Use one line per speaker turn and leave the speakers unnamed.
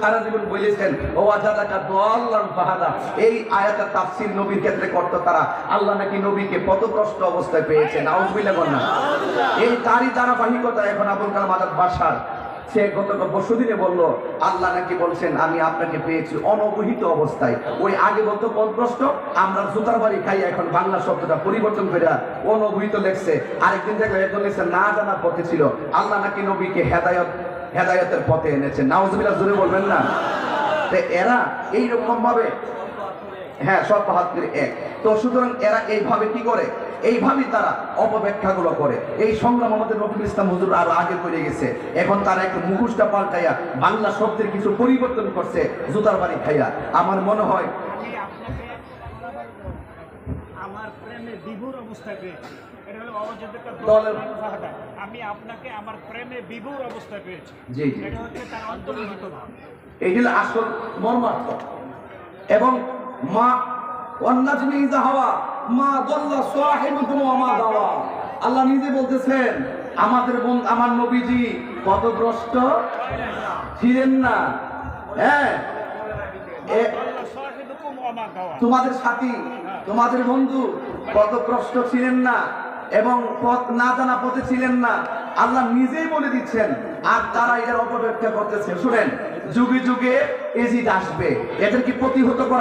সারা জীবন বলেছেন, ও আজাদাকা দোয়াল্লাহ ফাহাদা ক্ষেত্রে করতো তারা। আল্লাহ নাকি নবীকে পথভ্রষ্ট অবস্থায় পেয়েছেন। আউযুবিল্লাহ বন্যা এই তারই ধারাবাহিকতা এখন আবুল কালাম আজাদ বাসার। সে গত পরশুদিনে বলল, আল্লাহ নাকি বলছেন, আমি আপনাকে পেয়েছি অনবহিত অবস্থায়। ওই আগে বলতো পথভ্রষ্ট আমরা জুতার বাড়ি খাই এখন বাংলা শব্দটা পরিবর্তন করে অনবহিত লেখছে। আরেকদিন দেখলে একজন লেখছে, না জানা পথে ছিল। আল্লাহ নাকি নবীকে হেদায়ত, হেদায়তের পথে এনেছেন নাউজুবিল্লাহ, জোরে বলবেন না? এরা এইরকম ভাবে হ্যাঁ সব বাহাত্তর এক। তো সুতরাং এরা এইভাবে কি করে? এইভাবেই তারা অপব্যাখ্যাগুলো করে। এই সংগ্রাম আমাদের রফিকুল ইসলাম হুজুর আরও আগে করে গেছে। এখন তারা একটু মুখোশটা পাল্টাইয়া বাংলা শব্দের কিছু পরিবর্তন করছে জুতার বাড়ি খাইয়া। আমার মনে হয়
আমার প্রেমে বিভোর অবস্থায় পেয়েছি। এটা হলো অযোধ্যা
দলের-
আমি আপনাকে আমার প্রেমে বিভোর অবস্থায় পেয়েছি। এটা হচ্ছে তার অন্তর্নিহিত ভাব।
এই হলো আসল মর্মার্থ। এবং মা ওয়ান্নাজমি ইযা হাওয়া মা দাল্লা সাহিবুকুম ওয়া মা গাওয়া আল্লাহ নিজে বলতেছেন, আমাদের বোন, আমার নবীজি পথভ্রষ্ট ছিলেন না। হ্যাঁ। তোমাদের সাথী, তোমাদের বন্ধু পথভ্রষ্ট ছিলেন না এবং পথ না জানা পথে ছিলেন না। আল্লাহ নিজেই বলে দিচ্ছেন, আর তারা এর অপব্যাখ্যা করতেছে। শুনেন, যুগে যুগে এজিদ আসবে। এদেরকে প্রতিহত করা